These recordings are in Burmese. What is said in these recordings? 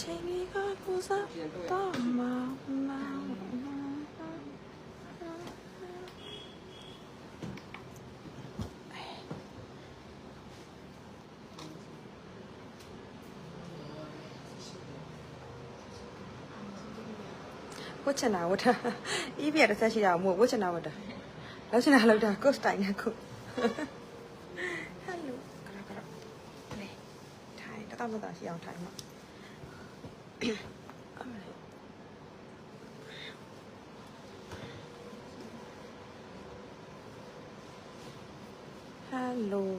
ချိန်ကြီးကကိုစားတော့မမဝတ်ချင်တာဝတ်တာအီးပြတစ်ဆက်ရှိတာမို့ဝတ်ချင်တာဝတ်တာလောက်ချင်တာလောက်တာကိုစတိုင် နဲ့ကိုဟယ်လို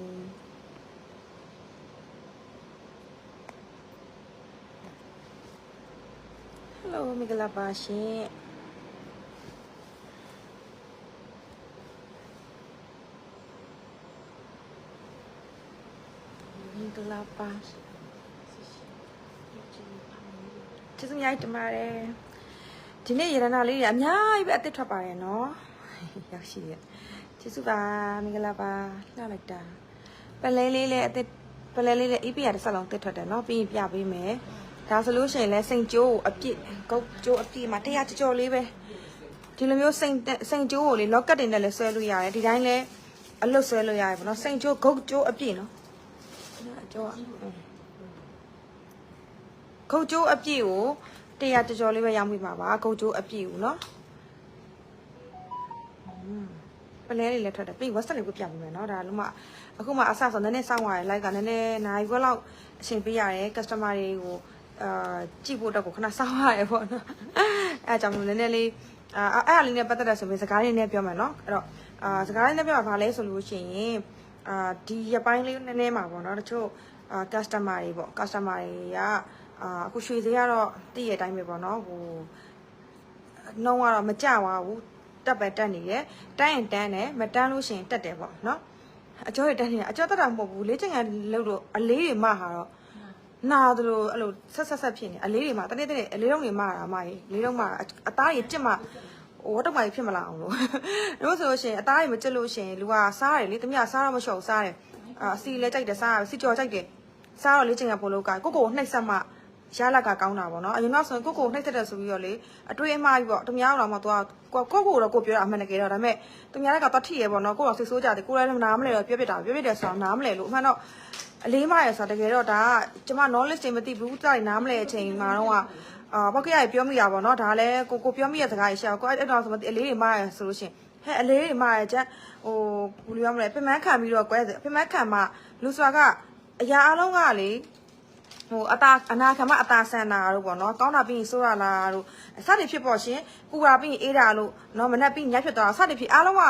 က ရကရလေထိုင်တော့တော့ရှိအောင်ထိုင်မှာဟယ်လိုဟယ်လိုမင်္ဂလာပါရှင်မင်္ဂလာပါကျေးဇူးများတင်ပါတယ်ဒီနေ့ရတနာလေးတွေအများကြီးပဲအသစ်ထွက်ပါတယ်နော်ရောက်ရှိရဲ့ကျေးဇူးပါမင်္ဂလာပါလှလိုက်တာပလဲလေးလည်းအသစ်ပလဲလေးလည်း EPR တစ်ဆက်လုံးအသစ်ထွက်တယ်နော်ပြီးရင်ပြပေးမယ်ဒါဆိုလို့ရှိရင်လည်းစိန်ကျိုးကိုအပြည့်ဂုတ်ကျိုးအပြည့်မှာတရားကြော်ကြော်လေးပဲဒီလိုမျိုးစိန်စိန်ကျိုးကိုလေ locket တွေနဲ့လည်းဆွဲလို့ရတယ်ဒီတိုင်းလည်းအလွတ်ဆွဲလို့ရတယ်ပေါ့နော်စိန်ကျိုးဂုတ်ကျိုးအပြည့်နော်အကျော်က ခုတ်ကျိုးအပြည့်ကို100တကြော်လေးပဲရောက်မိပါပါခုတ်ကျိုးအပြည့်ကိုနော်ပလဲလေးလည်းထွက်တယ်ပြီးဝက်ဆက်လေးကိုပြပြမယ်နော်ဒါလုံးမအခုမှအဆဆိုနည်းနည်းစောင့်ရတယ် live ကနည်းနည်းနိုင်ခွက်လောက်အချိန်ပေးရတယ် customer တွေကိုအာကြည့်ဖို့တော့ကိုခဏစောင့်ရတယ်ပေါ့နော်အဲအကြောင်းနည်းနည်းလေးအာအဲ့အလေးနဲ့ပတ်သက်တာဆိုရင်စကားလေးနဲ့ပြောမယ်နော်အဲ့တော့အာစကားလေးနဲ့ပြောမှာဘာလဲဆိုလို့ရှိရင်အာဒီရပိုင်းလေးနည်းနည်းမှာပေါ့နော်တချို့အာ customer တွေပေါ့ customer တွေက အာအခုရွှေဈေးကတော့တည့်ရတိုင်းပဲပေါ့နော်ဟိုနှုံးကတော့မကြပါဘူးတက်ပဲတက်နေတယ်တိုင်းရင်တန်းတယ်မတန်းလို့ရှိရင်တက်တယ်ပေါ့နော်အကျော်ရတန်းနေအကျော်တက်တာမဟုတ်ဘူးလေ့ကျင့်ခန်းလုပ်လို့အလေးတွေမဟာတော့နာသလိုအဲ့လိုဆက်ဆက်ဆက်ဖြစ်နေအလေးတွေမှာတနေ့တနေ့အလေးလုံးတွေမှာတာမကြီးလေးလုံးမှာအသားကြီးတက်မှာဝတ်တော့မှဖြစ်မလာအောင်လို့တို့ဆိုလို့ရှိရင်အသားကြီးမတက်လို့ရှိရင်လူကစားတယ်လေတမရစားတော့မလျှော့ဘူးစားတယ်အာစီလဲကြိုက်တယ်စားစီကြော်ကြိုက်တယ်စားတော့လေ့ကျင့်ခန်းပို့လို့ကိုကိုနှိပ်ဆက်မှ ရလက်ကကောင်းတာပေါ့နော်အရင်ကဆိုရင်ကိုကိုနှိမ့်သက်တယ်ဆိုပြီးတော့လေအတွေ့အမှားကြီးပေါ့တမယားတော့မှသူကကိုကိုတော့ကိုပြောတာအမှန်တကယ်တော့ဒါပေမဲ့တမယားလည်းကတော့ထိရပေါ့နော်ကိုတော့စိတ်ဆိုးကြတယ်ကိုလည်းနားမလဲတော့ပြောပြတာပြောပြတယ်ဆိုတော့နားမလဲလို့အမှန်တော့အလေးမရဆိုတော့တကယ်တော့ဒါကကျမ knowledge တွေမသိဘူးတိုင်နားမလဲအချိန်မှာတော့အာဘောက်ကရပြောမိတာပေါ့နော်ဒါလည်းကိုကိုပြောမိတဲ့စကားကြီးရှာကိုအဲ့တော့ဆိုမသိအလေးတွေမရဆိုလို့ရှင်ဟဲ့အလေးတွေမရချက်ဟိုဘူးလို့ရမလဲပင်မခံပြီးတော့ကွဲပင်မခံမှလူစွာကအရာအလုံးကလေ ဟိုအတာအနာခံမအတာဆန်တာတို့ပေါ့နော်ကောင်းတာပြီးရင်ဆိုးရလားတို့အစတွေဖြစ်ပေါ်ရှင်ပူတာပြီးရင်အေးတာလို့နော်မနက်ပြီးညက်ဖြစ်သွားတာအစတွေဖြစ်အားလုံးက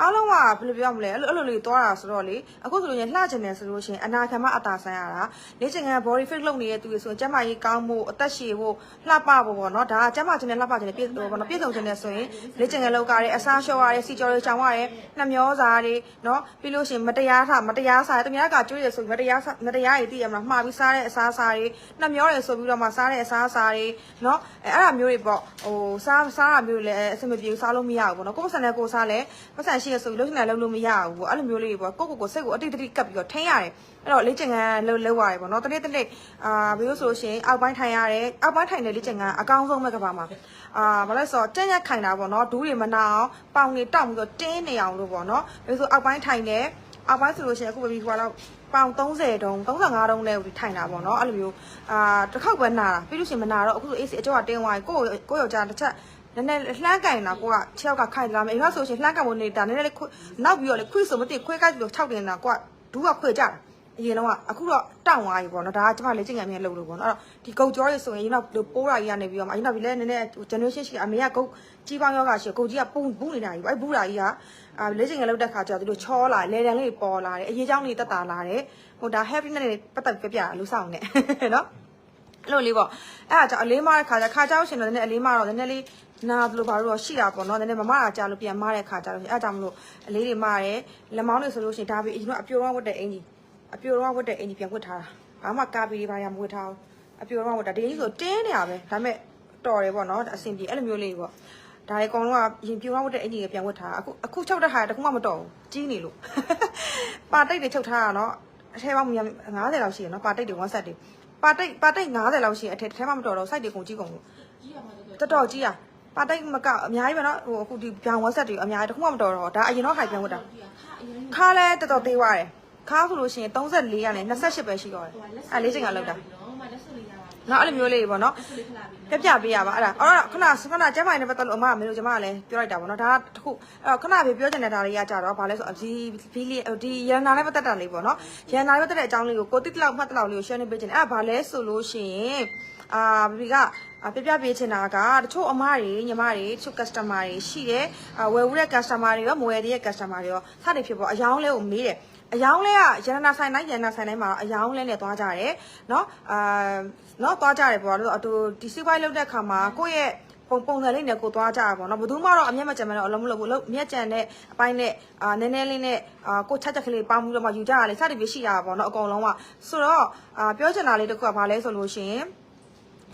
အားလုံးကဘယ်လိုပြောမလဲအဲ့လိုအဲ့လိုလေးသွားတာဆိုတော့လေအခုဆိုလို့ရင်လှချင်တယ်ဆိုလို့ရှင်အနာခံမအတာဆန်ရတာလေ့ကျင်ခံ body fit လုပ်နေတဲ့သူတွေဆိုရင်ကျန်းမာရေးကောင်းဖို့အသက်ရှည်ဖို့လှပဖို့ပေါ့နော်ဒါကကျန်းမာခြင်းနဲ့လှပခြင်းနဲ့ပြည့်ဟိုပေါ့နော်ပြည့်စုံခြင်းနဲ့ဆိုရင်လေ့ကျင်ခံလောက်ကြတဲ့အစားလျှော့ရတယ်စီကြော်တွေချောင်ရတယ်နှမျောစာတွေနော်ပြီးလို့ရှိရင်မတရားထမတရားစားတယ်တမရကကျွေးရဆိုရင်မတရားမတရားတွေသိရမလားမှားပြီးစားတဲ့အစားအစာတွေနှမျောတယ်ဆိုပြီးတော့မှစားတဲ့အစားအစာတွေနော်အဲအဲ့ဒါမျိုးတွေပေါ့ဟိုစားစားတာမျိုးတွေလည်းအဆင်မပြေဘူးစားလို့မရဘူးပေါ့နော်ကိုယ်ပစံနဲ့ကိုယ်စားလဲပစံရှိရဆိုပြီးလို့ရှိရင်လည်းလုပ်လို့မရဘူးပေါ့အဲ့လိုမျိုးလေးတွေပေါ့ကိုယ့်ကိုယ်ကိုစိတ်ကိုအတိတ်တိကပ်ပြီးတော့ထိန်းရတယ်အဲ့တော့လေ့ကျင်ခန်းလှုပ်လှုပ်ရတယ်ပေါ့နော်တနေ့တနေ့အာဘယ်လိုဆိုရှင်အောက်ပိုင်းထိုင်ရတယ်အောက်ပိုင်းထိုင်တဲ့လေ့ကျင်ခန်းအကောင်းဆုံးပဲကဘာမှာအာဘာလဲဆိုတော့တင့်ရက်ခိုင်တာပေါ့နော်ဒူးတွေမနာအောင်ပေါင်တွေတောက်ပြီးတော့တင်းနေအောင်လို့ပေါ့နော်ဘယ်လိုဆိုအောက်ပိုင်းထိုင်တယ်အောက်ပိုင်းဆိုလို့ရှိရင်အခုပဲပြီးခွာတော့ပေါင်30တုံး35တုံးနဲ့ထိုင်တာပေါ့နော်အဲ့လိုမျိုးအာတစ်ခေါက်ပဲနာတာပြီးလို့ရှိရင်မနာတော့အခုဆို AC အကျော်ကတင်းသွားပြီကိုယ့်ကိုယ့်ယောက်ျားတစ်ချက်န ည်းနည်းလှမ်းကင်တာကိုကခြေောက်ကခိုင်လာမယ်အိမ်ကဆိုရှင်လှမ်းကင်ဖို့နေတာနည်းနည်းလေးခွနောက်ပြီးတော့လေခွေးဆိုမသိခွေးကိုက်ပြီးတော့၆တင်တာကိုကဒူးကခွေကြတာအရင်တော့အခုတော့တောင့်သွားပြီပေါ့နော်ဒါကကျမလေ့ကျင့်ကြံမြဲလုပ်လို့ပေါ့နော်အဲ့တော့ဒီကုတ်ကြောတွေဆိုရင်ရင်တော့ပိုးရာကြီးကနေပြီးတော့မှရင်တော့ဒီလဲနည်းနည်း generation ရှိအမေကကုတ်ကြီးပေါင်းယောဂရှိကုတ်ကြီးကပုံဘူးနေတာကြီးအဲ့ဘူးရာကြီးကအာလေ့ကျင့်ကြံလုပ်တဲ့ခါကျတော့သူတို့ချောလာလေတံလေးပေါ်လာတယ်အရေးချောင်းတွေတက်တာလာတယ်ဟိုဒါ heavy နဲ့ပတ်သက်ပြပြလူဆောင်နေနော်အဲ့လိုလေးပေါ့အဲ့ဒါကြောင့်အလေးမတဲ့ခါကျခါကြောက်ရှင်တော့နည်းနည်းအလေးမတော့နည်းနည်းလေး နာဘလို့ဘာလို့တော့ရှိတာပေါ့နော်နည်းနည်းမမတာကြာလို့ပြန်မတဲ့ခါကျတော့အဲ့ဒါကြောင့်မလို့အလေးတွေမရဲလက်မောင်းတွေဆိုလို့ရှိရင်ဒါပြီးအရင်ကအပြိုတော့ဝတ်တဲ့အင်ကြီးအပြိုတော့ဝတ်တဲ့အင်ကြီးပြန်ဝတ်ထားတာဘာမှကာပီတွေဘာရမဝတ်ထားဘူးအပြိုတော့ဝတ်တာဒီအင်ကြီးဆိုတင်းနေရပဲဒါပေမဲ့တော်တယ်ပေါ့နော်အဆင်ပြေအဲ့လိုမျိုးလေးပေါ့ဒါတွေအကုန်လုံးကရင်ပြိုတော့ဝတ်တဲ့အင်ကြီးကိုပြန်ဝတ်ထားအခုအခုချုပ်တဲ့ဟာတခုမှမတော်ဘူးကြီးနေလို့ပါတိတ်တွေချုပ်ထားတာနော်အထဲပေါင်း50လောက်ရှိရနော်ပါတိတ်တွေ one set တွေပါတိတ်ပါတိတ်90လောက်ရှိရင်အထက်ထဲမှာမတော်တော့ site တွေကုန်ကြီးကုန်လို့ကြီးရမှာတော့တော်တော်ကြီးอ่ะ ပါတိတ်မကောက်အများကြီးပဲနော်ဟိုအခုဒီပြန်ဝက်ဆက်တွေအများကြီးတခုမှမတော်တော့ဒါအရင်တော့ဟိုက်ပြန်ဝက်တာခါလဲတော်တော်သေးသွားတယ်ခါဆိုလို့ရှိရင်34ရတယ်28ပဲရှိတော့တယ်အဲ့လေးချိန်ကလောက်တာနော်အဲ့လိုမျိုးလေးပေါ့နော်ပြပြပေးရပါအဲ့ဒါအော်ခဏခဏကျမရဲ့ပတ်သက်လို့အမကမင်းတို့ကျမကလည်းပြောလိုက်တာပေါ့နော်ဒါကတခုအဲ့ခဏပဲပြောချင်တဲ့ဒါလေးကကြတော့ဘာလဲဆိုအဒီဖီလီဒီရန်နာနဲ့ပတ်သက်တာလေးပေါ့နော်ရန်နာနဲ့ပတ်သက်တဲ့အကြောင်းလေးကိုကိုတိတလောက်မှတ်တလောက်လေးကို share နေပေးချင်တယ်အဲ့ဒါဘာလဲဆိုလို့ရှိရင် အာဘီကပြပြပေးချင်တာကတချို့အမတွေညီမတွေတချို့ customer တွေရှိတယ်အာဝယ်ဦးတဲ့ customer တွေရောမဝယ်တဲ့ customer တွေရောစသည်ဖြစ်ပေါ့အယောင်းလဲကိုမေးတယ်အယောင်းလဲကရန်နာဆိုင်တိုင်းရန်နာဆိုင်တိုင်းမှာအယောင်းလဲနဲ့သွားကြတယ်เนาะအာเนาะသွားကြတယ်ပေါ့လို့အတူဒီစီးပွားရေးလုပ်တဲ့ခါမှာကိုယ့်ရဲ့ပုံပုံစံလေးနဲ့ကိုသွားကြတာပေါ့နော်ဘယ်သူမှတော့အမျက်မကြံမလို့အလုံးမလို့ဘူးလို့မျက်ကြံတဲ့အပိုင်းနဲ့အာနည်းနည်းလေးနဲ့အာကိုချက်ချက်ကလေးပေါင်းပြီးတော့မှယူကြရလေစသည်ပြရှိရတာပေါ့နော်အကုန်လုံးကဆိုတော့အာပြောချင်တာလေးတစ်ခုကဘာလဲဆိုလို့ရှိရင်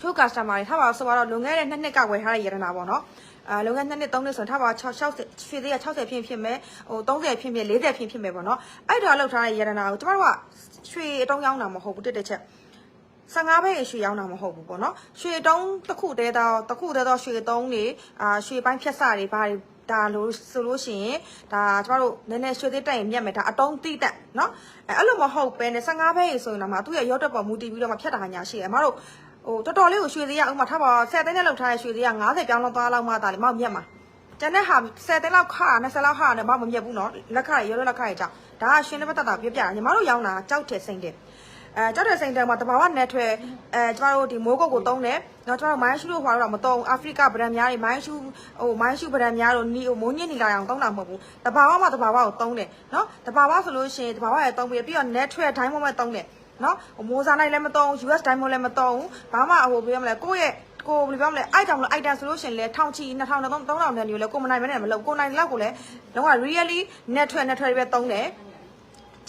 ချို့ customer တွေထားပါဆိုတော့လွန်ခဲ့တဲ့နှစ်နှစ်ကဝယ်ထားတဲ့ရတနာပေါ့နော်အာလုံငန်းနှစ်နှစ်သုံးနှစ်ဆိုရင်ထားပါ60 60ရွှေသေးရ60ဖြစ်ဖြစ်မယ်ဟို30ဖြစ်ဖြစ်40ဖြစ်ဖြစ်မယ်ပေါ့နော်အဲ့ဒါလောက်ထားတဲ့ရတနာကိုကျမတို့ကရွှေအတုံးရောင်းတာမဟုတ်ဘူးတစ်တစ်ချက်15ဘိတ်ရွှေရောင်းတာမဟုတ်ဘူးပေါ့နော်ရွှေတုံးတစ်ခုတည်းတော့တစ်ခုတည်းတော့ရွှေတုံးတွေအာရွှေပိုင်းဖြတ်စတွေဘာတွေဒါလို့ဆိုလို့ရှိရင်ဒါကျမတို့နည်းနည်းရွှေသေးတက်ရင်မြတ်မယ်ဒါအတုံးတိတက်နော်အဲအဲ့လိုမဟုတ်ပဲနဲ့15ဘိတ်ဆိုရင်တော့မှသူ့ရဲ့ရော့တက်ပေါ်မူတည်ပြီးတော့မှဖြတ်တာညာရှိတယ်အမတို့ ဟိုတော်တော်လေးကိုရွှေသေးရဥမာထားပါ10သိန်းနဲ့လောက်ထားတဲ့ရွှေသေးရ90ပြောင်းလောက်သွားလောက်မှဒါလေမောက်မြတ်မှာကျန်တဲ့ဟာ10သိန်းလောက်ခါ20လောက်ခါနဲ့မောက်မမြတ်ဘူးနော်လက်ခါရရောလက်ခါရကြောင့်ဒါကရွှေနဲ့ပတ်သက်တာပြပြညီမတို့ရောင်းတာကြောက်တယ်စိမ့်တယ်အဲကြောက်တဲ့စိန်တန်မှာတဘာဝနယ်ထွဲအဲကျမတို့ဒီမိုးကုတ်ကိုတုံးတယ်။နော်ကျမတို့မိုင်းရှူလို့ဟွာတော့မတုံးအာဖရိကဗရန်များတွေမိုင်းရှူဟိုမိုင်းရှူဗရန်များတို့နီဟိုမိုးညစ်နေလာအောင်တုံးတာမဟုတ်ဘူး။တဘာဝမှာတဘာဝကိုတုံးတယ်နော်။တဘာဝဆိုလို့ရှိရင်တဘာဝရဲ့တုံးပြီးပြီးတော့ net ထွဲဒိုင်းမုံမဲ့တုံးတယ် နော်။ဟိုမိုးစားနိုင်လည်းမတုံး US ဒိုင်းမုံလည်းမတုံးဘာမှဟိုပြောမလဲကိုယ့်ရဲ့ကိုဘယ်လိုပြောမလဲအိုက်တောင်လို့အိုက်တန်ဆိုလို့ရှိရင်လေထောင်ချီ2000 3000နဲ့မျိုးလေကိုမနိုင်မနဲ့မလုပ်ကိုနိုင်လောက်ကိုလေလုံးဝ really net ထွဲ net ထွဲပဲတုံးတယ်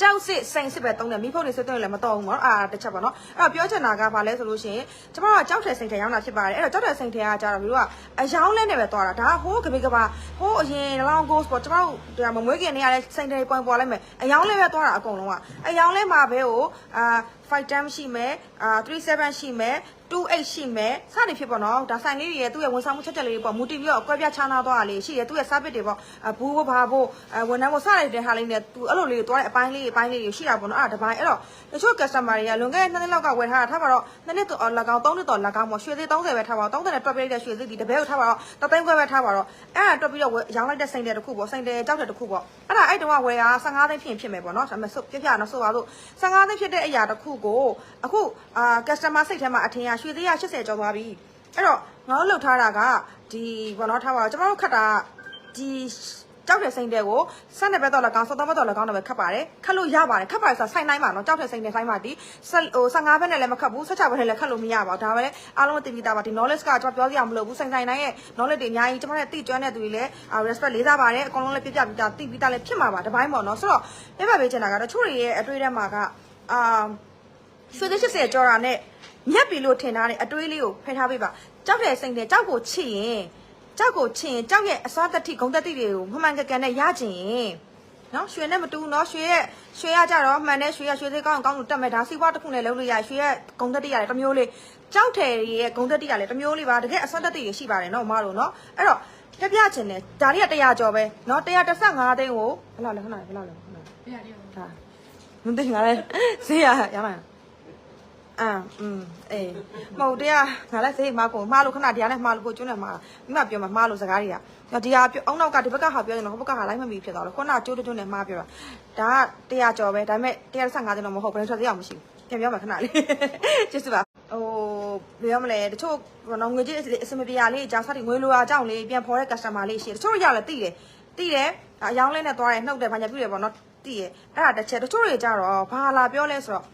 ကြောက်စစ်စိန်စစ်ပဲတုံးတယ်မိဖို့နေစစ်တုံးလည်းမတုံးဘူးပေါ့နော်အာတစ်ချက်ပေါ့နော်အဲ့တော့ပြောချင်တာကဘာလဲဆိုလို့ရှိရင်ကျမတို့ကကြောက်တယ်စိန်တယ်ရောင်းတာဖြစ်ပါတယ်အဲ့တော့ကြောက်တယ်စိန်တယ်ကကြတော့ဘီတို့ကအယောင်းလဲနဲ့ပဲသွားတာဒါဟိုးကပိကပါဟိုးအရင်လောင်း goals ပေါ့ကျမတို့ဒါမမွေးခင်နေရတဲ့စိန်တယ်ပွင့်ပေါ်လိုက်မယ်အယောင်းလဲပဲသွားတာအကုန်လုံးကအယောင်းလဲမှာပဲဟိုအာ 5 time ရှိမယ်အာ37ရှိမယ်28ရှိမယ်စသည်ဖြစ်ပေါ့နော်ဒါဆိုင်လေးတွေရဲ့သူ့ရဲ့ဝန်ဆောင်မှုချက်ချက်လေးတွေပေါ့မူတည်ပြီးတော့အကွဲပြားခြားနာသွားတာလေးရှိတယ်သူ့ရဲ့ service တွေပေါ့အဘူးဘဘာဖို့အဝန်ထမ်းဖို့စတဲ့ဟာလေးနဲ့သူအဲ့လိုလေးတွေသွားတဲ့အပိုင်းလေးအပိုင်းလေးတွေရှိတာပေါ့နော်အဲ့ဒါတပိုင်းအဲ့တော့ တချို့ customer တွေကလွန်ခဲ့တဲ့နှစ်နှစ်လောက်ကဝယ်ထားတာထားပါတော့နှစ်နှစ်တော့၎င်းသုံးနှစ်တော့၎င်းပေါ့ရွှေသေး30ပဲထားပါတော့30နဲ့တွက်ပြလိုက်တဲ့ရွှေသေးဒီတပည့်ကိုထားပါတော့တသိန်းခွဲပဲထားပါတော့အဲ့ဒါတွက်ပြီးတော့ရောင်းလိုက်တဲ့စိန်တယ်တစ်ခုပေါ့စိန်တယ်ကြောက်တယ်တစ်ခုပေါ့အဲ့ဒါအဲ့တုန်းကဝယ်တာ15သိန်းဖြစ်ရင်ဖြစ်မယ်ပေါ့နော်ဒါပေမဲ့ဆုတ်ပြပြနော်ဆိုပါလို့15သိန်းဖြစ်တဲ့အရာတစ်ခုကိုအခုအာ customer စိတ်ထဲမှာအထင်ရရွှေသေးရ80ကျော်သွားပြီအဲ့တော့ငါတို့လှုပ်ထားတာကဒီပေါ့နော်ထားပါတော့ကျွန်တော်တို့ခတ်တာဒီ ကြောက်တဲ့စိန်တဲ့ကိုစက်နဲ့ပဲတော့လကောင်းစောတော့ပဲတော့လကောင်းတော့ပဲခတ်ပါတယ်ခတ်လို့ရပါတယ်ခတ်ပါတယ်ဆိုတာစိုင်းတိုင်းပါနော်ကြောက်တဲ့စိန်တဲ့ဆိုင်းပါဒီဆက်ဟို15ဘက်နဲ့လည်းမခတ်ဘူး16ဘက်နဲ့လည်းခတ်လို့မရပါဘူးဒါပဲလေအားလုံးသိပြီးသားပါဒီ knowledge ကကျွန်တော်ပြောစရာမလိုဘူးစိုင်းဆိုင်တိုင်းရဲ့ knowledge တွေအများကြီးကျွန်တော်ရဲ့သိကျွမ်းတဲ့သူတွေလည်း respect လေးစားပါတယ်အကုန်လုံးလည်းပြပြပြီးသားသိပြီးသားလည်းဖြစ်မှာပါတပိုင်းပေါ့နော်ဆိုတော့ပြပြပေးချင်တာကတော့ချို့တွေရဲ့အတွေ့အထဲမှာကအာဆွေးသေး80ကျော်တာနဲ့မြက်ပြီလို့ထင်ထားတဲ့အတွေးလေးကိုဖယ်ထားပေးပါကြောက်တဲ့စိန်တဲ့ကြောက်ကိုချစ်ရင် ကြောက်ကိုချစ်ရင်ကြောက်ရဲ့အစွမ်းတတိဂုံတတိတွေကိုမှန်မှန်ကန်ကန်နဲ့ရချင်ရင်နော်ရွှေနဲ့မတူဘူးနော်ရွှေရဲ့ရွှေရကြတော့မှန်တဲ့ရွှေရရွှေသေးကောင်းကောင်းလို့တက်မဲ့ဒါစီးပွားတစ်ခုနဲ့လုံးလို့ရရွှေရဲ့ဂုံတတိရတယ်တစ်မျိုးလေးကြောက်တယ်ရဲ့ဂုံတတိရတယ်တစ်မျိုးလေးပါတကယ်အစွမ်းတတိတွေရှိပါတယ်နော်မမတို့နော်အဲ့တော့ပြပြချင်တယ်ဒါလေးက100ကျော်ပဲနော်135သိန်းကိုဘယ်လောက်လဲခဏလေးဘယ်လောက်လဲခဏလေးပြရတယ်ဒါမသိငါလဲဈေးရရမ လားအာอืมအေးမဟုတ်တရားငါလည်းဈေးမှာကိုမှားလို့ခဏတရားနဲ့မှားလို့ကိုကျွန်းနဲ့မှားမိမပြောမှာမှားလို့စကားတွေကတော့ဒီဟာပြောအောင်းနောက်ကဒီဘက်ကဟာပြောရင်တော့ဟိုဘက်ကဟာလိုက်မမီဖြစ်သွားလို့ခုနကျိုးတွန်းနဲ့မှားပြောတာဒါကတရားကျော်ပဲဒါပေမဲ့135သိန်းတော့မဟုတ်ဘယ်ထွက်သေးအောင်မရှိဘူးပြန်ပြောမှာခဏလေးကျေးဇူးပါဟိုဘယ်ရမလဲတချို့နော်ငွေကြီးအစမပြေရလေးအကြောင်းစသည်ငွေလိုအားအကြောင်းလေးပြန်ဖော်တဲ့ customer လေးရှိတယ်တချို့ရလည်းသိတယ်သိတယ်အယောင်းလေးနဲ့သွားတယ်နှုတ်တယ်ဘာညာပြုတယ်ပေါ့နော်သိရအဲ့ဒါတစ်ချက်တချို့တွေကြတော့ဘာလာပြောလဲဆိုတော့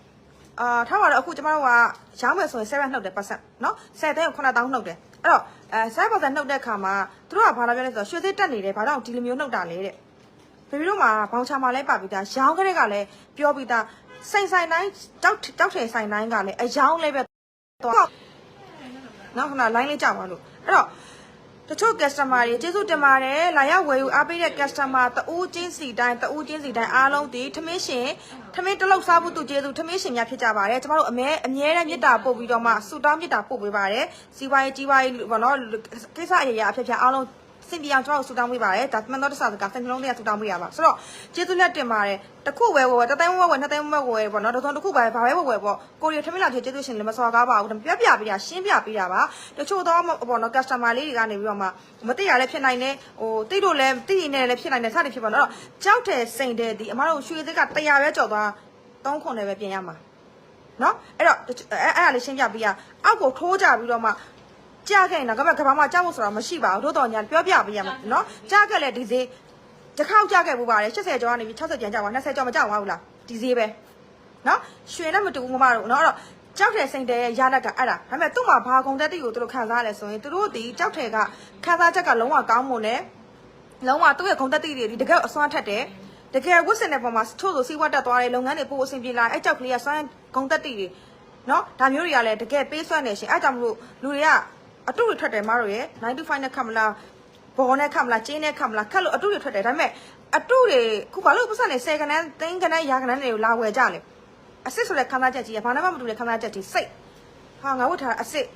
အာထားပါတော့အခုကျမတို့ကရောင်းမယ်ဆိုရင်7နှုတ်တယ်ပတ်စံနော်10သိန်းကို9000နှုတ်တယ်အဲ့တော့အဲ7%နှုတ်တဲ့ခါမှာသူတို့ကဘာလာပြောလဲဆိုတော့ရွှေသေးတက်နေတယ်ဘာကြောင့်ဒီလိုမျိုးနှုတ်တာလဲတဲ့ဘေဘီတို့မှာဘောင်ချာမှာလဲပါပြီးသားရောင်းကလေးကလည်းပြောပြီးသားစိန်ဆိုင်တိုင်းတောက်တောက်ထည်ဆိုင်တိုင်းကလည်းအယောင်းလေးပဲတော့နောက်ခဏ line လေးကြောက်ပါလို့အဲ့တော့ တချို့ customer တွေကျေးဇူးတင်ပါတယ်လာရောက်ဝယ်ယူအားပေးတဲ့ customer တဦးချင်းစီတိုင်းတဦးချင်းစီတိုင်းအားလုံးဒီထမင်းရှင်ထမင်းတစ်လုံးစားဖို့သူကျေးဇူးထမင်းရှင်များဖြစ်ကြပါတယ်ကျမတို့အမဲအမြဲတမ်းမေတ္တာပို့ပြီးတော့မှဆုတောင်းမေတ္တာပို့ပေးပါတယ်စီးပွားရေးကြီးပွားရေးဘောနော်ကိစ္စအရာရာအဖြစ်ဖြစ်အားလုံး စင်ပြောင်ကျွန်တော်ဆုတောင်းပေးပါတယ်ဒါမှန်တော့တဆစကားစင်လုံးတွေကဆုတောင်းပေးရပါဆိုတော့ကျေးဇူးလက်တင်ပါတယ်တခုဝယ်ဝယ်တသိန်းဝယ်ဝယ်နှစ်သိန်းဝယ်ဝယ်ပေါ့နော်တစ်စုံတစ်ခုပဲဘာပဲဝယ်ဝယ်ပေါ့ကိုရီထမင်းလာကျေးဇူးရှင်လည်းမစော်ကားပါဘူးပြပြပေးတာရှင်းပြပေးတာပါတချို့တော့ပေါ့နော် customer လေးတွေကနေပြီးတော့မှမသိရလည်းဖြစ်နိုင်တယ်ဟိုသိလို့လည်းသိနေလည်းဖြစ်နိုင်တယ်စသည်ဖြစ်ပါတော့ကြောက်တယ်စိန်တယ်ဒီအမတို့ရွှေသစ်ကတရားပဲကြော်သွား3ခွန်လည်းပဲပြင်ရမှာနော်အဲ့တော့အဲ့အဲ့ဒါလေးရှင်းပြပေးရအောက်ကိုထိုးကြပြီးတော့မှ ကြားခဲ့ရင်တော့ကမ္ဘာကမ္ဘာမှာကြားဖို့ဆိုတာမရှိပါဘူးတို့တော်ညာပြောပြပေးရမှာနော်ကြားခဲ့လဲဒီစေးတစ်ခေါက်ကြားခဲ့ပူပါတယ်80ကျော်ကနေပြီး60ကျန်ကြပါ20ကျော်မကြောက်ပါဘူးလားဒီစေးပဲနော်ရွှေနဲ့မတူဘူးမမတို့နော်အဲ့တော့ကြောက်တဲ့စိန်တဲ့ရလက်ကအဲ့ဒါဒါပေမဲ့သူ့မှာဘာကုန်တက်တိကိုသူတို့ခံစားရလဲဆိုရင်သူတို့ဒီကြောက်တဲ့ကခံစားချက်ကလုံးဝကောင်းမွန်တယ်လုံးဝသူ့ရဲ့ကုန်တက်တိတွေဒီတကယ်အစွမ်းထက်တယ်တကယ်ဝစ်စင်တဲ့ပုံမှာချို့ဆိုစီးပွားတက်သွားတဲ့လုပ်ငန်းတွေပို့အဆင်ပြေလာအဲ့ကြောက်ကလေးကစွမ်းကုန်တက်တိတွေနော်ဒါမျိုးတွေကလည်းတကယ်ပေးစွမ်းနေရှင်အဲ့ကြောင့်မလို့လူတွေက အတုတွေထွက်တယ်မတို့ရဲ့9 to 5နဲ့ခတ်မလားဘောနဲ့ခတ်မလားကျင်းနဲ့ခတ်မလားခတ်လို့အတုတွေထွက်တယ်ဒါပေမဲ့အတုတွေခုဘာလို့ပတ်စံနေ10ခန်းသိန်းခန်းရာခန်းတွေကိုလာဝယ်ကြလဲအစစ်ဆိုတဲ့ခန်းသားချက်ကြီးကဘာမှမတူတဲ့ခန်းသားချက်ကြီးစိတ်ဟာငါဝတ်ထားအစစ်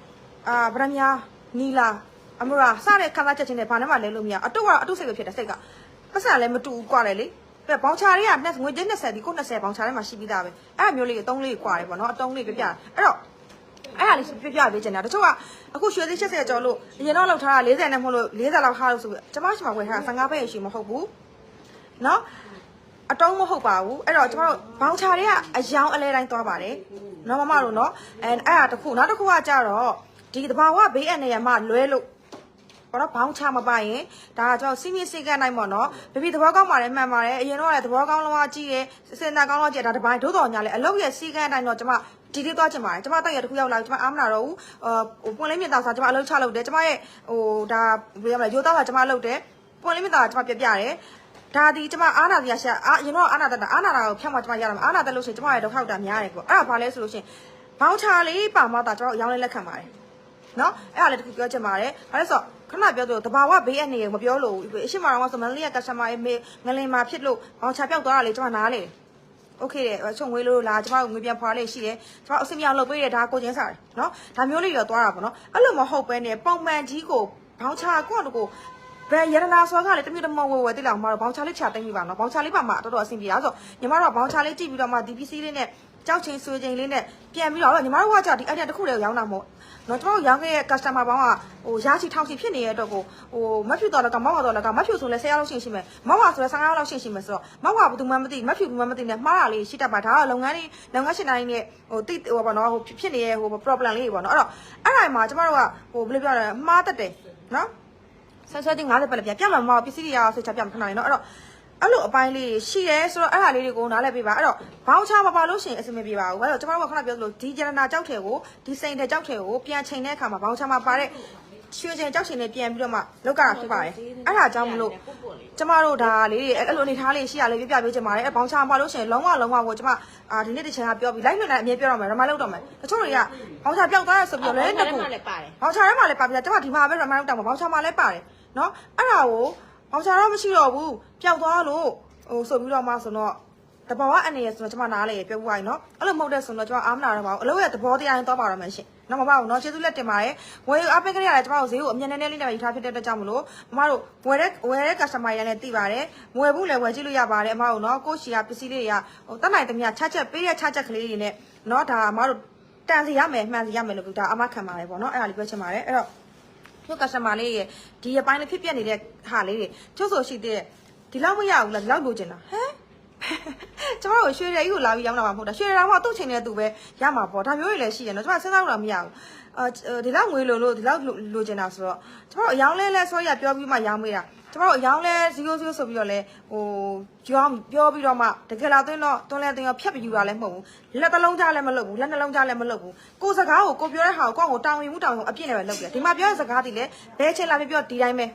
အာဗရမညာနီလာအမရာစတဲ့ခန်းသားချက်ချင်းနဲ့ဘာမှလဲလို့မရအတုကတော့အတုစိတ်ပဲဖြစ်တယ်စိတ်ကပတ်စံလည်းမတူဘူးကွာတယ်လေပြဘောင်ချာတွေကငွေကျင်း20ဒီကို20ဘောင်ချာတွေမှာရှိပြီးသားပဲအဲ့လိုမျိုးလေးအတုံးလေးကွာတယ်ပေါ့နော်အတုံးလေးပြပြအဲ့တော့ အဲ့ဒါလေးပြပြပေးချင်တာတချို့ကအခုရွှေသေး80ကျော်လို့အရင်တော့လောက်ထားတာ40နဲ့မဟုတ်လို့40လောက်ထားလို့ဆိုပြီးကျမရှင်မဝယ်ထားတာ55ပဲရှိမဟုတ်ဘူးနော်အတုံးမဟုတ်ပါဘူးအဲ့တော့ကျမတို့ဘောင်ချာတွေကအယောင်အလဲတိုင်းသွားပါတယ်နော်မမတို့နော်အဲအဲ့ဒါတစ်ခုနောက်တစ်ခုကကြတော့ဒီတဘာဝဘေးအန္တရာယ်မှလွဲလို့ဘာတော့ဘောင်းချမပရင်ဒါကကျွန်တော်စီမီစိတ်ကနိုင်ပေါ့နော်ဘီဘီသဘောကောင်းပါတယ်မှန်ပါတယ်အရင်တော့လည်းသဘောကောင်းလောကကြည့်ရဲစင်တာကောင်းလောကြည့်ဒါတပိုင်းသို့တော်ညာလည်းအလုပ်ရဲ့စီကန်းအတိုင်းတော့ကျွန်မ ဒီလေးသွားချင်ပါတယ်ကျွန်မတက်ရတစ်ခုရောက်လာကျွန်မအားမနာတော့ဘူးဟိုပွင့်လင်းမြင့်တာဆိုကျွန်မအလုပ်ချလုပ်တယ်ကျွန်မရဲ့ဟိုဒါဘယ်ရမလဲရိုးသားတာကျွန်မလုပ်တယ်ပွင့်လင်းမြင့်တာကျွန်မပြပြတယ်ဒါဒီကျွန်မအားနာစရာရှာအာရင်တော့အားနာတတ်တာအားနာတာကိုဖြတ်မှကျွန်မရမှာအားနာတက်လို့ရှိရင်ကျွန်မရဲ့ဒုက္ခတာများတယ်ပေါ့အဲ့ဒါဘာလဲဆိုလို့ရှိရင်ဘောင်းချာလေးပါမှတာကျွန်တော်အယောင်းလေးလက်ခံပါတယ်နော်အဲ့ဒါလည်းတခုပြောချင်ပါတယ်။ဘာလဲဆိုတော့ခဏပြောတော့တဘာဝဘေးအနေနဲ့မပြောလို့ဘူးအရှိမတော်ကဆိုမန်လေးကကစတမာရဲ့မေငလင်မှာဖြစ်လို့ဘောင်ချပြောက်သွားတာလေကျွန်မနားလေ။ Okay တဲ့ချုံငွေလို့လားကျွန်မငွေပြန်ဖွာလေးရှိတယ်။ကျွန်မအစင်မြောင်လုပ်ပေးတယ်ဒါကိုချင်းစားတယ်နော်။ဒါမျိုးလေးရောသွားတာပေါ့နော်။အဲ့လိုမဟုတ်ပဲနဲ့ပုံမှန်ကြီးကိုဘောင်ချကိုယ့်တကိုဘယ်ရတနာစောကလည်းတမျိုးတမောဝဲဝဲတိလောက်မှာတော့ဘောင်ချလေးချသိမ့်ပြီပါနော်ဘောင်ချလေးပါမှာတော်တော်အဆင်ပြေတာဆိုညီမတို့ကဘောင်ချလေးကြည့်ပြီးတော့မှ DPC လေးနဲ့ ကြောက်ချင်းဆွေချင်းလေးနဲ့ပြန်ပြီးတော့ညီမတို့ကကြဒီ item တစ်ခုလေးရောင်းတာမို့နော်ကျွန်တော်ရောင်းခဲ့တဲ့ customer ပေါင်းကဟိုရရှိထောင်ချီဖြစ်နေတဲ့အတွက်ကိုဟိုမက်ဖြူတော်လည်းကမောက်ပါတော်လည်းကမက်ဖြူဆိုလည်း၁၀ရောက်လောက်ရှိရှိမယ်မောက်ပါဆိုလည်း၁၅ရောက်လောက်ရှိရှိမယ်ဆိုတော့မောက်ပါဘူးသူမှမသိမက်ဖြူဘူးမှမသိနဲ့မှားတာလေးရှိတတ်ပါဒါကလုပ်ငန်းတွေလုပ်ငန်းရှင်တိုင်းနဲ့ဟိုတိဟိုပေါ့နော်ဟိုဖြစ်နေတဲ့ဟို problem လေးတွေပေါ့နော်အဲ့တော့အဲ့ဒါမှာကျွန်တော်တို့ကဟိုဘယ်လိုပြောရလဲမှားတတ်တယ်နော်ဆက်ဆွဲတင်50ပဲလေပြပြမှာမဟုတ်ပစ္စည်းတွေရအောင်ဆိုချပြမှာခဏနေနော်အဲ့တော့ အဲ့လိုအပိုင်းလေးရှိတယ်ဆိုတော့အဲ့ဒါလေးတွေကိုနားလည်ပေးပါအဲ့တော့ဘောင်းချမပါလို့ရှိရင်အဆင်မပြေပါဘူးအဲ့တော့ကျွန်တော်တို့ကခဏပြောသလိုဒီဂျရနာကြောက်တယ်ကိုဒီစိန်တဲ့ကြောက်တယ်ကိုပြန်ချိန်တဲ့အခါမှာဘောင်းချမပါတဲ့ရွှေချိန်ကြောက်ချိန်နဲ့ပြန်ပြီးတော့မှလောက်ကတာဖြစ်ပါတယ်အဲ့ဒါကြောင့်မလို့ကျမတို့ဒါလေးတွေအဲ့လိုအနေထားလေးရှိရလေးပြပြပေးချင်ပါတယ်အဲ့ဘောင်းချမပါလို့ရှိရင်လုံးဝလုံးဝကိုကျမအာဒီနေ့တစ်ချိန်ကပြောပြီးလိုက်လွင်လိုက်အမြဲပြောတော့မယ်ရမလောက်တော့မယ်တချို့တွေကဘောင်းချပျောက်သွားရဆိုပြီးတော့လည်းနှစ်ခုလည်းပါတယ်ဘောင်ချာထဲမှာလည်းပါပြီလားကျမဒီမှာပဲရမန်တောက်မှာဘောင်ချာမှာလည်းပါတယ်နော်အဲ့ဒါကို ဘောင်ချာတော့မရှိတော့ဘူးပျောက်သွားလို့ဟိုဆိုပြီးတော့မှဆိုတော့တဘာဝအနေရဆိုတော့ကျမနားလေပြောပြရရင်နော်အဲ့လိုမဟုတ်တဲ့ဆိုတော့ကျမအားမနာတော့ပါဘူးအလုပ်ရဲ့သဘောတရားရင်သွားပါတော့မယ်ရှင်နော်မမဘူးနော်ကျေးဇူးလက်တင်ပါတယ်ဝယ်အပိတ်ကလေးရတယ်ကျမတို့ဈေးကိုအမြင်နဲ့နဲ့လေးနဲ့ယူထားဖြစ်တဲ့အတွက်ကြောင့်မလို့မမတို့ဝယ်တဲ့ဝယ်တဲ့ customer ရလည်းသိပါတယ်ဝယ်ဖို့လည်းဝယ်ကြည့်လို့ရပါတယ်အမတို့နော်ကိုယ့်ရှီကပစ္စည်းလေးတွေကဟိုတက်နိုင်သမျှချချက်ပေးတဲ့ချချက်ကလေးတွေနဲ့နော်ဒါအမတို့တန်စီရမယ်မှန်စီရမယ်လို့ပြောဒါအမခံပါတယ်ပေါ့နော်အဲ့ဒါလေးပြောချင်ပါတယ်အဲ့တော့သူကစ တမာလေးရဲ့ဒီအပိုင်းလေးဖြစ်ပြနေတဲ့ဟာလေးတွေကျုပ်ဆိုရှိသေးတယ်ဒီလောက်မရဘူးလားဒီလောက်လိုချင်တာဟမ်ကျမတို့ရွှေရည်ကြီးကိုလာပြီးရောင်းတာမှမဟုတ်တာရွှေရည်တော်ကသူ့ချိန်နဲ့သူပဲရမှာပေါ့ဒါမျိုးတွေလည်းရှိရနော်ကျမစဉ်းစားလို့တော့မရဘူးအာဒီလောက်ငွေလိုလို့ဒီလောက်လိုချင်တာဆိုတော့ကျမတို့အယောင်းလဲလဲဆိုရပြောပြီးမှရောင်းမေးတာ ကျမတို့အယောင်းလဲ0 0ဆိုပြီးတော့လဲဟိုရောင်းပြောပြီးတော့မှတကယ်လာသွင်းတော့တွန်းလဲသွင်းတော့ဖြတ်ပြီးယူတာလည်းမဟုတ်ဘူးလက်တစ်လုံးကြားလည်းမလုပ်ဘူးလက်နှလုံးကြားလည်းမလုပ်ဘူးကိုယ်စကားကိုကိုပြောတဲ့ဟာကိုကိုယ့်ကိုတောင်းရင်မှုတောင်းရင်အပြည့်နဲ့ပဲလုပ်တယ်ဒီမှာပြောတဲ့စကားဒီလေဘဲချင်းလာပြီးပြောဒီတိုင်းပဲ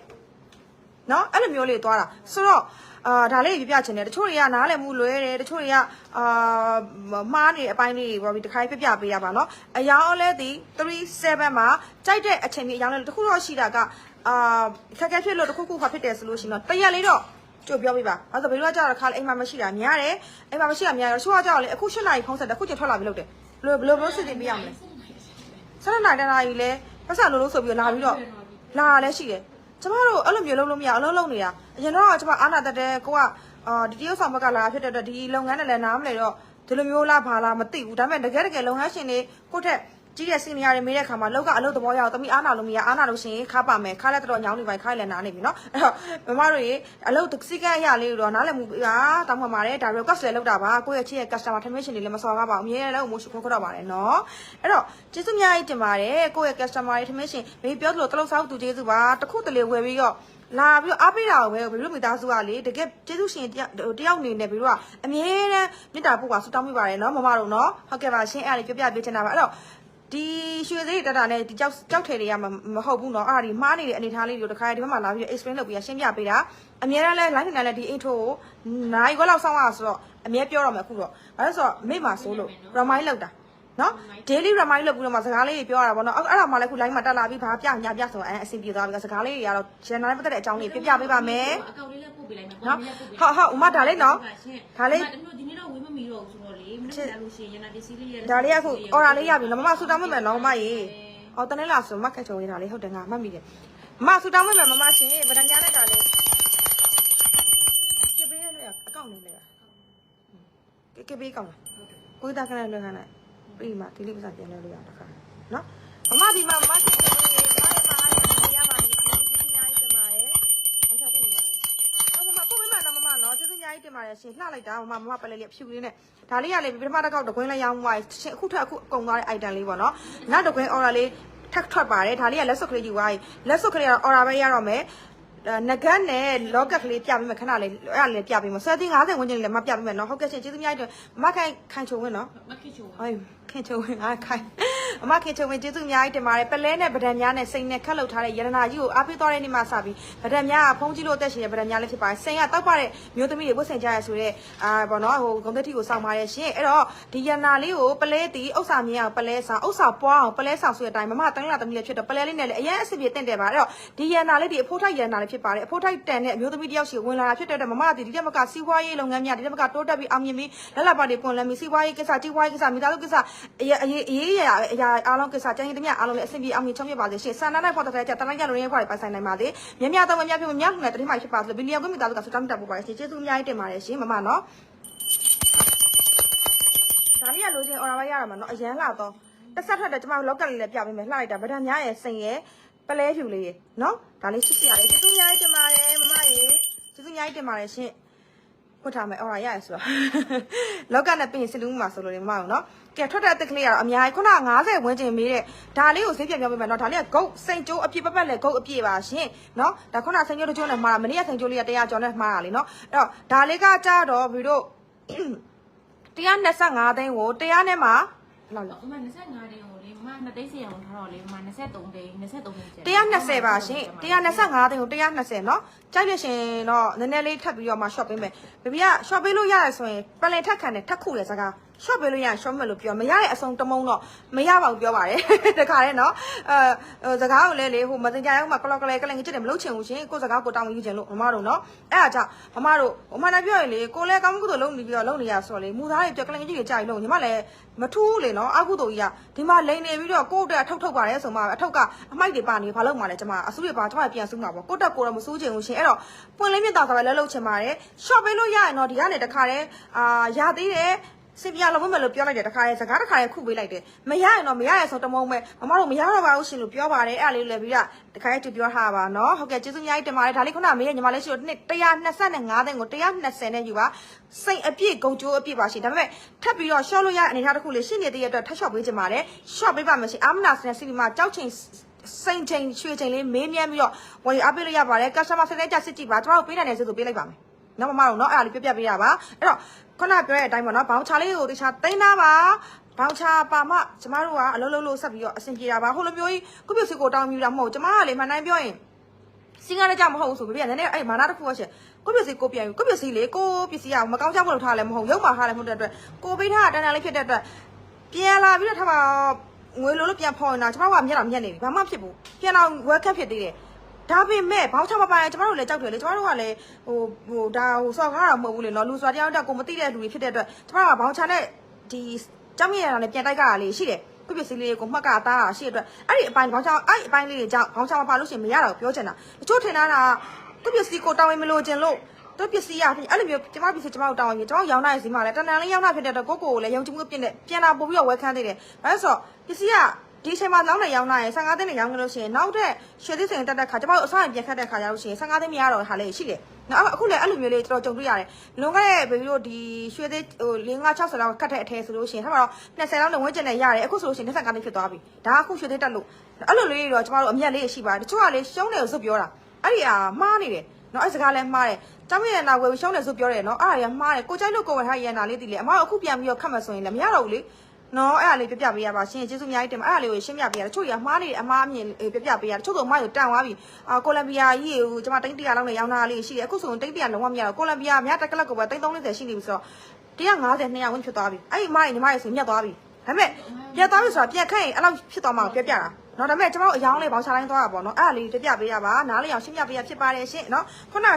နော်အဲ့လိုမျိုးလေးသွားတာဆိုတော့အာဒါလေးပြပြချင်တယ်တချို့တွေကနားလည်မှုလွဲတယ်တချို့တွေကအာမှားနေတဲ့အပိုင်းလေးတွေပေါ့ဒီတစ်ခါပြပြပေးရပါနော်အယောင်လဲဒီ37မှာကြိုက်တဲ့အချိန်ကြီးအယောင်လဲတခုတော့ရှိတာက အာခက်ခဲဖြစ်လို့တခုခုခါဖြစ်တယ်ဆိုလို့ရှိရင်တော့တရက်လေးတော့ကြိုပြောပြပါအဲ့ဒါဘယ်လိုကြောက်ရခါလဲအိမ်မှာမရှိတာများတယ်အိမ်မှာမရှိတာများတယ်တချို့ကကြောက်လေအခု၈နာရီဖုန်းဆက်တယ်အခုကျထွက်လာပြီလို့တယ်ဘယ်လိုဘယ်လိုစစ်တင်ပြရမလဲဆန္ဒနိုင်တဲ့နာကြီးလဲပတ်စံလို့လို့ဆိုပြီးလာပြီးတော့လာလဲရှိတယ်ကျမတို့အဲ့လိုမျိုးလုံးလုံးမရအလုံးလုံးနေတာအရင်တော့ကျမအာနာတက်တဲ့ကိုကအာဒီတရုတ်ဆောင်ဘက်ကလာဖြစ်တဲ့အတွက်ဒီလုပ်ငန်းနဲ့လည်းနားမလဲတော့ဒီလိုမျိုးလားဘာလားမသိဘူးဒါပေမဲ့တကယ်တကယ်လုပ်ငန်းရှင်တွေကိုယ့်ထက် ကြီးတဲ့စီနီယာတွေမေးတဲ့ခါမှာလောက်ကအလုပ်သဘောရအောင်တမိအားနာလို့မရအားနာလို့ရှိရင်ခါပါမယ်ခါလည်းတော်ညောင်းနေပါခါလည်းနားနေပြီနော်အဲ့တော့မမတို့ရေအလုပ်စီကံအရာလေးတော့နားလည်မှုပါတောင်းပန်ပါတယ်ဒါ request လည်းလုပ်တာပါကိုယ့်ရဲ့ချစ်ရဲ့ customer transmission တွေလည်းမစော်ကားပါဘူးအမြဲတမ်း emotion ခွတ်ခွတ်တော့ပါတယ်နော်အဲ့တော့ကျေးဇူးများကြီးတင်ပါတယ်ကိုယ့်ရဲ့ customer တွေ transmission မေးပြောသလိုတလုံးစားသူကျေးဇူးပါတခုတလေဝယ်ပြီးတော့လာပြီးအားပေးတာကိုပဲဘီတို့မိသားစုကလေတကယ်ကျေးဇူးရှင်တယောက်အနေနဲ့ဘီတို့ကအမြဲတမ်းမေတ္တာပို့ပါဆူတောင်းမိပါတယ်နော်မမတို့နော်ဟုတ်ကဲ့ပါရှင်အဲ့ဒါလေးပြောပြပေးချင်တာပါအဲ့တော့ ဒီရွှေစိတ်တတာနဲ့ဒီကြောက်ကြောက်ထည်တွေကမမဟုတ်ဘူးเนาะအဲ့ဒါဒီမှားနေတဲ့အနေထားလေးတွေကိုတခါဒီဘက်မှာလာပြီး explain လုပ်ပြီးရှင်းပြပေးတာအများအားလဲ line နဲ့လည်းဒီ intro ကိုနိုင်ခွက်လောက်စောင့်ရဆိုတော့အများပြောတော့မယ်အခုတော့ဘာလို့ဆိုတော့မိမဆိုလို့ remind လုပ်တာ နော် daily remind လုပ်ပြီးတော့မှစကားလေးတွေပြောရတာပေါ့နော်အဲ့အဲ့ဒါမှလည်းအခု line မှာတက်လာပြီးဘာပြညာပြဆိုတော့အဲအဆင်ပြေသွားပြီစကားလေးတွေကတော့ channel နဲ့ပတ်သက်တဲ့အကြောင်းလေးပြပြပေးပါမယ်အကောင့်လေးလည်းပို့ပေးလိုက်မယ်နော်ဟုတ်ဟုတ်ဥမဒါလေးနော်ဒါလေးဒီနေ့တော့ဝေးမမီတော့ဘူးဆိုတော့လေမနေ့ကလာလို့ရှိရင်ရနာပစ္စည်းလေးရဒါလေးကအခု order လေးရပြီနော်မမဆူတောင်းမမယ်နော်မကြီးအော်တနေ့လာဆိုမခက်ချုံနေတာလေးဟုတ်တယ်ငါမှတ်မိတယ်မမဆူတောင်းမမယ်မမရှင်ဗဒံကြားလိုက်တာလေးကပေးရလေအကောင့်နေလေကကပေးကောင်းလားကိုသားခဏလွှဲခဏ ပြီးမှဒီလေးပစာပြန်လွှဲလို့ရတခါနော်မမဒီမှာမမရှင်ကလေးမမရပါဘူးဒီဒီညာကြီးတင်ပါရဲ့ဟုတ်တယ်ပြန်လာအော်မမကိုမမနော်မမနော်ကျေးဇူးများကြီးတင်ပါတယ်ရှင်လှလိုက်တာမမမမပလဲလေးဖြူလေးနဲ့ဒါလေးကလေပထမတစ်ခေါက်တကွင်းလေးရောင်းသွားရှင်အခုထက်အခုအကုန်သွားတဲ့ item လေးပေါ့နော်နောက်တကွင်း order လေးထက်ထွက်ပါတယ်ဒါလေးကလက်စွပ်ကလေးယူသွားပြီလက်စွပ်ကလေးကတော့ order ပဲရတော့မယ် နဂတ်နဲ့လောကက်ကလေးပြပေးမယ်ခဏလေးအဲ့ဒါလေးပြပေးမယ်30 50ဝန်းကျင်လေးလည်းမပြပေးမယ်နော်ဟုတ်ကဲ့ရှင်ကျေးဇူးများကြီးတင်မခိုင်ခိုင်ချုံဝင်နော်မခစ်ချိုဟိုခင်ချုံဝင်ငါခိုင် အမခင်ချုံဝင်ကျေးဇူးအများကြီးတင်ပါတယ်ပလဲနဲ့ဗဒံများနဲ့စိန်နဲ့ခက်လောက်ထားတဲ့ရတနာကြီးကိုအားပေးသွားတဲ့နေ့မှစပြီးဗဒံများကဖုံးကြီးလို့အသက်ရှင်တဲ့ဗဒံများလည်းဖြစ်ပါတယ်စိန်ကတောက်ပါတဲ့မျိုးသမီးတွေဝတ်ဆင်ကြရဆိုတဲ့အာဘောနော်ဟိုဂုံသက်တီကိုစောင့်ပါတယ်ရှင်အဲ့တော့ဒီရတနာလေးကိုပလဲတီဥစ္စာမြင်အောင်ပလဲဆောင်ဥစ္စာပွားအောင်ပလဲဆောင်ဆိုတဲ့အတိုင်းမမတန်းလာသမီးလည်းဖြစ်တော့ပလဲလေးနဲ့လည်းအရင်အစီအပြေတင့်တယ်ပါအဲ့တော့ဒီရတနာလေးဒီအဖိုးထိုက်ရတနာလေးဖြစ်ပါတယ်အဖိုးထိုက်တန်တဲ့အမျိုးသမီးတယောက်ရှိဝင်လာတာဖြစ်တဲ့အတွက်မမဒီဒီတက်မကစီးပွားရေးလုပ်ငန်းများဒီတက်မကတိုးတက်ပြီးအောင်မြင်ပြီးလက်လက်ပါတွေပွန်လန်းပြီးစီးပွားရေးကိစ္စကြီးပွားရေးကိစ္စမိသားစုကိစ္စအရေးအရေးအရေးရအရာအားလုံးကိစ္စကျန်ရင်တမအားလုံးလည်းအဆင်ပြေအောင်မြင်ချုံပြပါစေရှင်ဆန္ဒနဲ့ဖော်တဲ့ကြတလိုက်ကြလို့ရင်းခွာတွေပိုင်ဆိုင်နိုင်ပါစေမြများတော့မြများပြမြများခုနဲ့တတိမိုက်ဖြစ်ပါစေဘီလီယံကွမိသားစုကစတောင်းတက်ပို့ပါရှင်ကျေးဇူးအများကြီးတင်ပါတယ်ရှင်မမနော်ဒါလေးကလိုချင် order ပဲရရမှာနော်အရန်လာတော့တစ်ဆက်ထွက်တယ်ကျမလောက်ကလေးလည်းပြပေးမယ်လှလိုက်တာဗဒံများရဲ့စိန်ရဲ့ပလဲဖြူလေးရဲ့နော်ဒါလေးရှိရှိရတယ်ကျေးဇူးအများကြီးတင်ပါတယ်မမရေကျေးဇူးအများကြီးတင်ပါတယ်ရှင် ဖွတ်ထားမယ်အော်ရရတယ်ဆိုတော့လောက်ကနဲ့ပြင်စလူးမှာဆိုလို့လေမမအောင်နော်ကဲထွက်တဲ့အသက်ကလေးကတော့အများကြီးခုန90ဝန်းကျင်မေးတဲ့ဒါလေးကိုဈေးပြန်ပြောပေးမယ်နော်ဒါလေးကဂုတ်စိန်ကျိုးအပြည့်ပတ်ပတ်လေဂုတ်အပြည့်ပါရှင်နော်ဒါခုနစိန်ကျိုးတစ်ကျိုးနဲ့မှားတာမနေ့ကစိန်ကျိုးလေးက100ကျော်နဲ့မှားတာလေနော်အဲ့တော့ဒါလေးကကြတော့ဘီတို့125သိန်းကို100နဲ့မှာဘယ်လောက်လဲအမ25တင်းကိုလေမ 2သိန်းစီအောင်ထားတော့လေမ23သိန်း23သိန်းကျန် 120ပါရှင်125သိန်းကို120เนาะကြိုက်ရရှင်တော့နည်းနည်းလေးထပ်ပြီးတော့မှ shop ပေးမယ်ဘဘီက shop ပေးလို့ရတယ်ဆိုရင်ပလင်ထက်ခံတယ်ထက်ခုရယ်စကား ရှော့ပေးလို့ရရင်ရှော့မယ်လို့ပြောမရတဲ့အဆုံးတမုံတော့မရပါဘူးပြောပါတယ်တခါတည်းနော်အဲစကားကိုလဲလေဟိုမစင်ကြရောက်မှာကလော့ကလဲကလဲငစ်ချစ်တယ်မလုပ်ချင်ဘူးရှင်ကိုစကားကိုတောင်းယူချင်လို့မမတို့နော်အဲ့ဒါကြောင့်မမတို့မမလည်းပြောရင်လေကိုလဲကောင်းမှုကုသိုလ်လုပ်နေပြီးတော့လုပ်နေရဆိုတော့လေမူသားတွေပြက်ကလဲငစ်ချစ်တွေကြာရင်လို့ညီမလည်းမထူးလေနော်အကုသိုလ်ကြီးကဒီမှာလိန်နေပြီးတော့ကို့တက်ထုတ်ထုတ်ပါတယ်ဆိုမှအထုတ်ကအမိုက်တွေပါနေဘာလို့မှလဲကျွန်မအဆူတွေပါကျွန်မပြန်ဆူမှာပေါ့ကို့တက်ကိုတော့မဆူးချင်ဘူးရှင်အဲ့တော့ပွင့်လင်းမြတ်တာကပဲလှုပ်လှုပ်ချင်ပါတယ်ရှော့ပေးလို့ရရင်တော့ဒီကနေတခါတည်းအာရသေးတယ် စင်ပြလုံးမလို့ပြောလိုက်တယ်တခါရဲစကားတခါရဲခုပေးလိုက်တယ်မရရင်တော့မရရဆိုတမုံပဲမမတို့မရတော့ပါဘူးရှင်လို့ပြောပါတယ်အဲ့ဒါလေးလည်းပြီးတော့တခါရဲတူပြောထားပါနော်ဟုတ်ကဲ့ကျေးဇူးအများကြီးတင်ပါတယ်ဒါလေးခုနမေးရညီမလေးရှိတော့125သိန်းကို120နဲ့ယူပါစိတ်အပြည့်ဂုံကျိုးအပြည့်ပါရှင်ဒါပေမဲ့ထပ်ပြီးတော့ short လို့ရအနေထားတစ်ခုလေးရှင်းနေတဲ့အတွက်ထပ် short ပေးချင်ပါတယ် short ပေးပါမယ်ရှင်အာမနာစနဲ့စီလီမာကြောက်ချင်းစိန်ချိန်ရွှေချိန်လေးမေးမြန်းပြီးတော့ဝယ်အားပေးလို့ရပါတယ် customer ဆက်လက်ကြစစ်ကြည့်ပါကျွန်တော်တို့ပေးနိုင်တယ်ဆိုသူပေးလိုက်ပါမယ် နော်မမတို့နော်အဲ့ဒါလေးပြပြပေးရပါအဲ့တော့ခုနပြောတဲ့အတိုင်းပေါ့နော်ဘောင်ချာလေးကိုတခြားသိမ်းသားပါဘောင်ချာပါမှကျမတို့ကအလုံးလုံးလို့ဆက်ပြီးတော့အဆင်ပြေတာပါဟိုလိုမျိုးကြီးကုပြစ်စီကိုတောင်းမြူတာမဟုတ်ကျမကလေမှန်တိုင်းပြောရင်စီးကားလည်းကြမဟုတ်ဘူးဆိုပြပြနည်းနည်းအဲ့မာနာတစ်ခုကရှင်ကိုပစ္စည်းကိုပြန်ယူကိုပစ္စည်းလေကိုပစ္စည်းကမကောင်းကြောက်မလို့ထားလည်းမဟုတ်ရုပ်မာထားလည်းမဟုတ်တဲ့အတွက်ကိုပေးထားတာတန်တန်လေးဖြစ်တဲ့အတွက်ပြန်လာပြီးတော့ထားပါငွေလိုလို့ပြန်ဖော်နေတာကျမတို့ကမျက်တော့မျက်နေပြီဘာမှဖြစ်ဘူးပြန်တော့ welcome ဖြစ်သေးတယ် ဒါပေမဲ့ဘောင်းချမပိုင်ကျမတို့လည်းကြောက်တယ်လေကျမတို့ကလည်းဟိုဟိုဒါဟိုစော်ကားတာမဟုတ်ဘူးလေနော်လူစွာတရားတက်ကိုမသိတဲ့လူတွေဖြစ်တဲ့အတွက်ကျမတို့ကဘောင်းချနဲ့ဒီကြောက်မြရတာနဲ့ပြန်တိုက်ကြတာလေးရှိတယ်ကိုပစ္စည်းလေးကိုမှတ်ကတာတာရှိတဲ့အတွက်အဲ့ဒီအပိုင်းဘောင်းချအဲ့ဒီအပိုင်းလေးတွေကြောင့်ဘောင်းချမပါလို့ရှိရင်မရတော့ပြောချင်တာတချို့ထင်တာကကိုပစ္စည်းကိုတောင်းဝင်မလို့ခြင်းလို့တို့ပစ္စည်းရအဲ့လိုမျိုးကျမပစ္စည်းကျမတို့တောင်းရင်ကျမတို့ရောင်းနိုင်စီမှာလဲတန်တန်လေးရောင်းတာဖြစ်တဲ့အတွက်ကိုကိုကိုလည်းယုံကြည်မှုပြည့်နဲ့ပြန်လာပို့ပြီးတော့ဝယ်ခန်းသေးတယ်။ဒါဆိုပစ္စည်းက ဒီအချိန်မှာလောင်းနေရောင်းနိုင်ရင်15သိန်းနဲ့ရောင်းကြလို့ရှိရင်နောက်တဲ့ရွှေသိန်းစင်တက်တဲ့ခါကျမတို့အစားရင်ပြန်ခတ်တဲ့ခါကျလို့ရှိရင်15သိန်းမရတော့ဟာလေးရှိတယ်။နော်အခုလည်းအဲ့လိုမျိုးလေးတော်တော်ကြုံတွေ့ရတယ်။လွန်ခဲ့တဲ့ဘေဘီတို့ဒီရွှေသိန်းဟို5 60လောက်ကတ်တဲ့အထဲဆိုလို့ရှိရင်ထားပါတော့20လောက်နဲ့ဝန်းကျင်နဲ့ရတယ်အခုဆိုလို့ရှိရင်25သိန်းဖြစ်သွားပြီ။ဒါကအခုရွှေသိန်းတက်လို့အဲ့လိုလေးတွေတော့ကျမတို့အမျက်လေးရှိပါတယ်။တချို့ကလေရှုံးတယ်ကိုစွတ်ပြောတာ။အဲ့ဒီအာမှားနေတယ်။နော်အဲ့စကားလည်းမှားတယ်။ကျောင်းရရနာဝယ်ရှုံးတယ်ဆိုပြောတယ်နော်။အဲ့ဒါတွေကမှားတယ်။ကိုကြိုက်လို့ကိုဝယ်ထားရရနာလေးတည်လေ။အမကအခုပြန်ပြီးတော့ခတ်မှဆိုရင်လည်းမရတော့ဘူးလေ။ နော်အဲ့ဒါလေးပြပြပေးရပါရှင်ကျေးဇူးအများကြီးတင်ပါအဲ့ဒါလေးကိုရှင်းပြပေးရတချို့ရမှားနေတယ်အမားအမြင်ပြပြပေးရတချို့ဆိုအမကိုတန်သွားပြီအာကိုလံဘီယာကြီးကိုကျွန်မတိတ်တရလောက်နဲ့ရောင်းတာလေးရှိတယ်အခုဆိုရင်တိတ်တရလုံးဝမရတော့ကိုလံဘီယာမြတ်တက်ကလပ်ကိုပဲ330ရှိနေပြီဆိုတော့150 200ဝန်းဖြစ်သွားပြီအဲ့ဒီအမကြီးညီမကြီးဆိုမြတ်သွားပြီဒါပေမဲ့ပြတ်သွားပြီဆိုတာပြန်ခန့်ရင်အဲ့လောက်ဖြစ်သွားမှာပြပြတာနော်ဒါပေမဲ့ကျွန်တော်အယောင်းလေးပေါင်းချတိုင်းသွားတာပေါ့နော်အဲ့ဒါလေးပြပြပေးရပါနားလေးအောင်ရှင်းပြပေးရဖြစ်ပါတယ်ရှင်နော်ခုန